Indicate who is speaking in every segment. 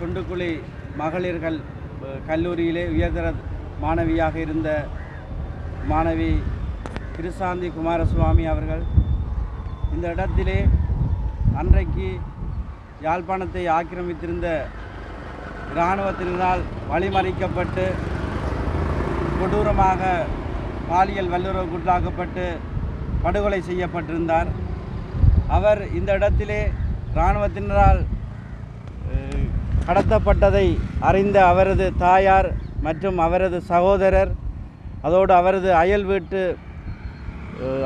Speaker 1: சுண்டுக்குழி மகளிர்கள் கல்லூரியிலே உயர்தர மாணவியாக இருந்த மாணவி கிருசாந்தி குமாரசுவாமி அவர்கள் இந்த இடத்திலே அன்றைக்கு யாழ்ப்பாணத்தை ஆக்கிரமித்திருந்த இராணுவத்தினரால் வழிமறிக்கப்பட்டு கொடூரமாக பாலியல் வல்லுறவுக்குள்ளாக்கப்பட்டு படுகொலை செய்யப்பட்டிருந்தார். அவர் இந்த இடத்திலே இராணுவத்தினரால் கடத்தப்பட்டதை அறிந்த அவரது தாயார் மற்றும் அவரது சகோதரர் அதோடு அவரது அயல் வீட்டு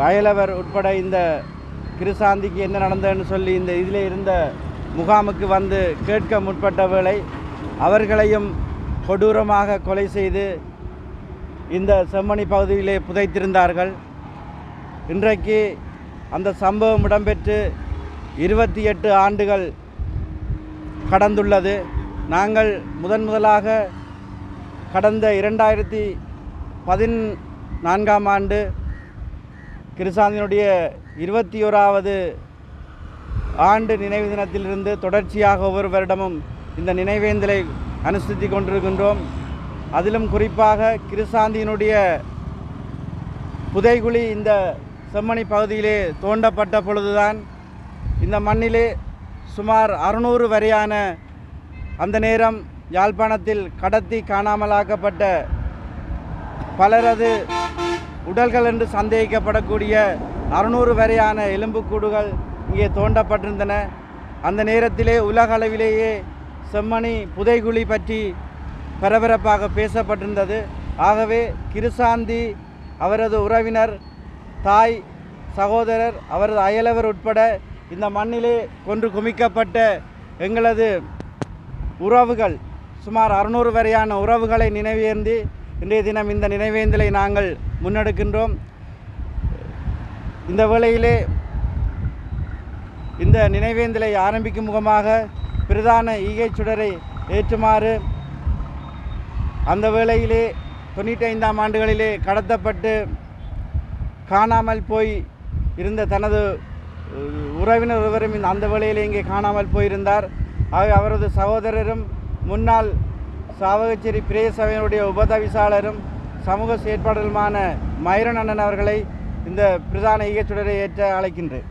Speaker 1: அயலவர் உட்பட இந்த கிருசாந்திக்கு என்ன நடந்ததுன்னு சொல்லி இந்த இதில் இருந்த முகாமுக்கு வந்து கேட்க முற்பட்ட வேளை அவர்களையும் கொடூரமாக கொலை செய்து இந்த செம்மணி பகுதியிலே புதைத்திருந்தார்கள். இன்றைக்கு அந்த சம்பவம் இடம்பெற்று இருபத்தி எட்டு ஆண்டுகள் கடந்துள்ளது. நாங்கள் முதன் முதலாக கடந்த இரண்டாயிரத்தி பதினான்காம் ஆண்டு கிருசாந்தினுடைய இருபத்தி ஓராவது ஆண்டு நினைவு தினத்திலிருந்து தொடர்ச்சியாக ஒவ்வொரு வருடமும் இந்த நினைவேந்தலை அனுசரித்து கொண்டிருக்கின்றோம். அதிலும் குறிப்பாக கிருசாந்தியினுடைய புதைகுழி இந்த செம்மணி பகுதியிலே தோண்டப்பட்ட பொழுதுதான் இந்த மண்ணிலே சுமார் அறுநூறு வரையான அந்த நேரம் யாழ்ப்பாணத்தில் கடத்தி காணாமலாக்கப்பட்ட பலரது உடல்கள் என்று சந்தேகிக்கப்படக்கூடிய அறுநூறு வரையான எலும்புக்கூடுகள் இங்கே தோண்டப்பட்டிருந்தன. அந்த நேரத்திலே உலக அளவிலேயே செம்மணி புதைகுழி பற்றி பரபரப்பாக பேசப்பட்டிருந்தது. ஆகவே கிருசாந்தி அவரது உறவினர் தாய் சகோதரர் அவரது அயலவர் உட்பட இந்த மண்ணிலே கொன்று குமிக்கப்பட்ட எங்களது உறவுகள் சுமார் அறுநூறு வரையான உறவுகளை நினைவேந்தி இன்றைய தினம் இந்த நினைவேந்தலை நாங்கள் முன்னெடுக்கின்றோம். இந்த வேளையிலே இந்த நினைவேந்தலை ஆரம்பிக்கும் முகமாக பிரதான ஈகை சுடரை ஏற்றுமாறு அந்த வேளையிலே தொண்ணூற்றி ஐந்தாம் ஆண்டுகளிலே கடத்தப்பட்டு காணாமல் போய் இருந்த தனது உறவினர் ஒருவரும் அந்த வேளையிலே இங்கே காணாமல் போயிருந்தார். ஆகவே அவரது சகோதரரும் முன்னாள் சாவகச்சேரி பிரேய சபையினுடைய உபதவிசாளரும் சமூக செயற்பாடுகளுமான மயிரன் அண்ணன் அவர்களை இந்த பிரதான ஈகச்சுடரை ஏற்ற அழைக்கின்றேன்.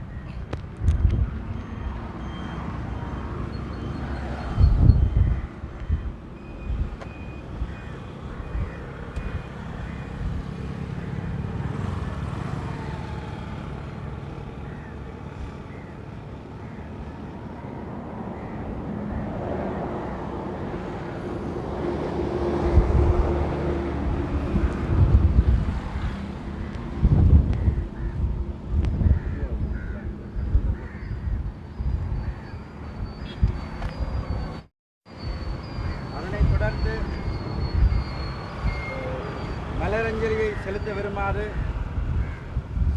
Speaker 1: மலரஞ்சலியை செலுத்த வருமாறு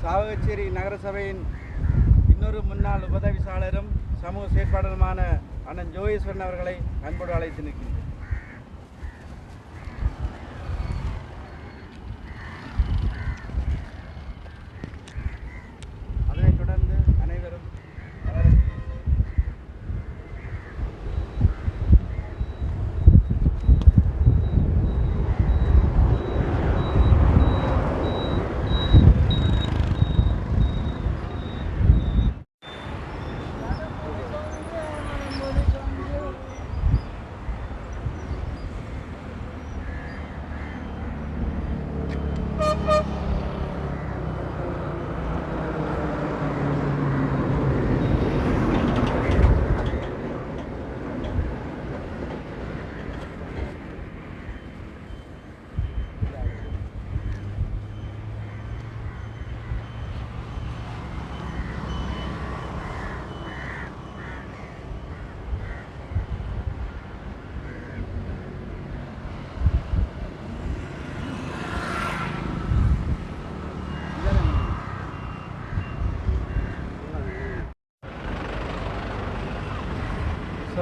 Speaker 1: சாவகச்சேரி நகரசபையின் இன்னொரு முன்னாள் உபதவிசாளரும் சமூக செயற்பாளருமான அண்ணன் ஜோகேஸ்வரன் அவர்களை அன்போடு அழைத்து நிற்கின்றேன்.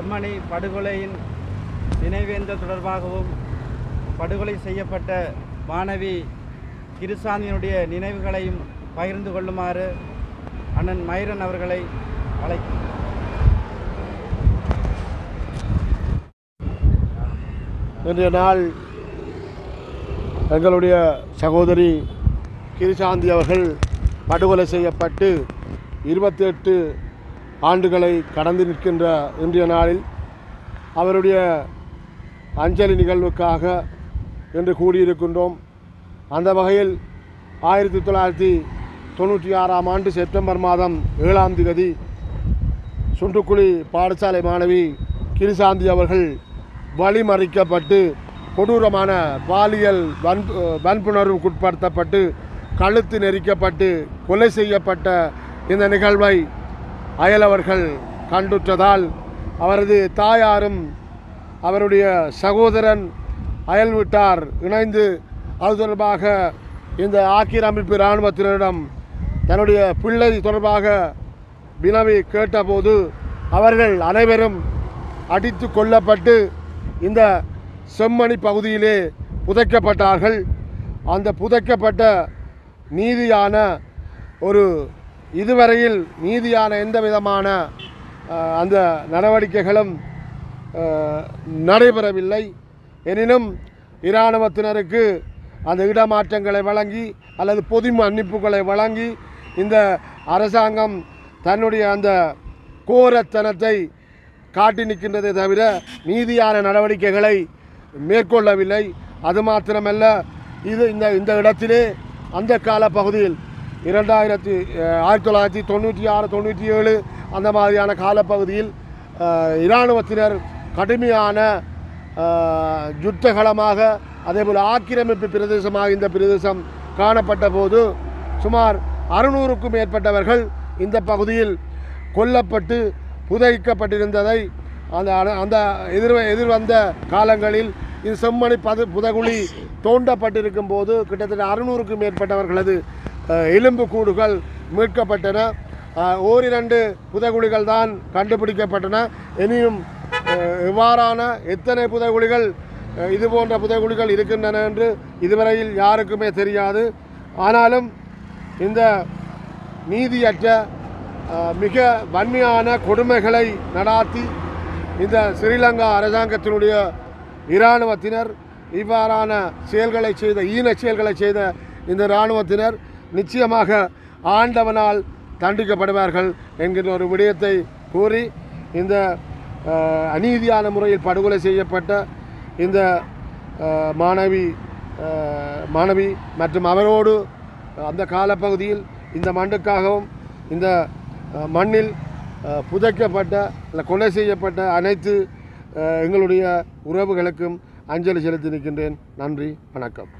Speaker 1: செம்மணி படுகொலையின் நினைவேந்தல் தொடர்பாகவும் படுகொலை செய்யப்பட்ட மாணவி கிருசாந்தியினுடைய நினைவுகளையும் பகிர்ந்து கொள்ளுமாறு அண்ணன் மயிரன் அவர்களை அழைக்கிறேன்
Speaker 2: இன்றைய நாள் எங்களுடைய சகோதரி கிருசாந்தி அவர்கள் படுகொலை செய்யப்பட்டு இருபத்தி எட்டு ஆண்டுகளை கடந்து நிற்கின்ற இன்றைய நாளில் அவருடைய அஞ்சலி நிகழ்வுக்காக என்று கூடியிருக்கின்றோம். அந்த வகையில் ஆயிரத்தி தொள்ளாயிரத்தி தொண்ணூற்றி ஆறாம் ஆண்டு செப்டம்பர் மாதம் ஏழாம் தேதி சுண்டுக்குழி பாடசாலை மாணவி கிரிசாந்தி அவர்கள் வழிமறிக்கப்பட்டு கொடூரமான பாலியல் வன் வன்புணர்வுக்குட்படுத்தப்பட்டு கழுத்து நெரிக்கப்பட்டு கொலை செய்யப்பட்ட இந்த நிகழ்வை அயலவர்கள் கண்டுற்றதால் அவரது தாயாரும் அவருடைய சகோதரன் அயல் வீட்டார் இணைந்து அது தொடர்பாக இந்த ஆக்கிரமிப்பு இராணுவத்தினரிடம் தன்னுடைய பிள்ளை தொடர்பாக வினவி கேட்டபோது அவர்கள் அனைவரும் அடித்து கொல்லப்பட்டு இந்த செம்மணி பகுதியிலே புதைக்கப்பட்டார்கள். அந்த புதைக்கப்பட்ட நீதியான ஒரு இதுவரையில் நீதியான எந்த விதமான அந்த நடவடிக்கைகளும் நடைபெறவில்லை. எனினும் இராணுவத்தினருக்கு அந்த இடமாற்றங்களை வழங்கி அல்லது பொது மன்னிப்புகளை வழங்கி இந்த அரசாங்கம் தன்னுடைய அந்த கோரத்தனத்தை காட்டி நிற்கின்றதை தவிர நீதியான நடவடிக்கைகளை மேற்கொள்ளவில்லை. அது மாத்திரமல்ல இது இந்த இந்த இடத்திலே அந்த கால பகுதியில் இரண்டாயிரத்தி ஆயிரத்தி தொள்ளாயிரத்தி தொண்ணூற்றி ஆறு தொண்ணூற்றி ஏழு அந்த மாதிரியான காலப்பகுதியில் இராணுவத்தினர் கடுமையான யுத்தகலமாக அதேபோல் ஆக்கிரமிப்பு பிரதேசமாக இந்த பிரதேசம் காணப்பட்ட போது சுமார் அறுநூறுக்கும் மேற்பட்டவர்கள் இந்த பகுதியில் கொல்லப்பட்டு புதைக்கப்பட்டிருந்ததை அந்த அந்த எதிர் எதிர்வந்த காலங்களில் இது செம்மணி பது புதகுழி தோண்டப்பட்டிருக்கும் போது கிட்டத்தட்ட அறுநூறுக்கும் மேற்பட்டவர்களது எலும்பு கூடுகள் மீட்கப்பட்டன. ஓரிரண்டு புதைகுழிகள் தான் கண்டுபிடிக்கப்பட்டன. இனியும் இவ்வாறான எத்தனை புதைகுழிகள் இது போன்ற புதைகுழிகள் இருக்கின்றன என்று இதுவரையில் யாருக்குமே தெரியாது. ஆனாலும் இந்த நீதியற்ற மிக வன்மையான கொடுமைகளை நடாத்தி இந்த ஸ்ரீலங்கா அரசாங்கத்தினுடைய இராணுவத்தினர் இவ்வாறான செயல்களை செய்த ஈன செயல்களை செய்த இந்த இராணுவத்தினர் நிச்சயமாக ஆண்டவனால் தண்டிக்கப்படுவார்கள் என்கிற ஒரு விடயத்தை கூறி இந்த அநீதியான முறையில் படுகொலை செய்யப்பட்ட இந்த மாணவி மாணவி மற்றும் அவரோடு அந்த காலப்பகுதியில் இந்த மண்ணுக்காகவும் இந்த மண்ணில் புதைக்கப்பட்ட இல்லை கொலை செய்யப்பட்ட அனைத்து எங்களுடைய உறவுகளுக்கும் அஞ்சலி செலுத்தி நிற்கின்றேன். நன்றி வணக்கம்.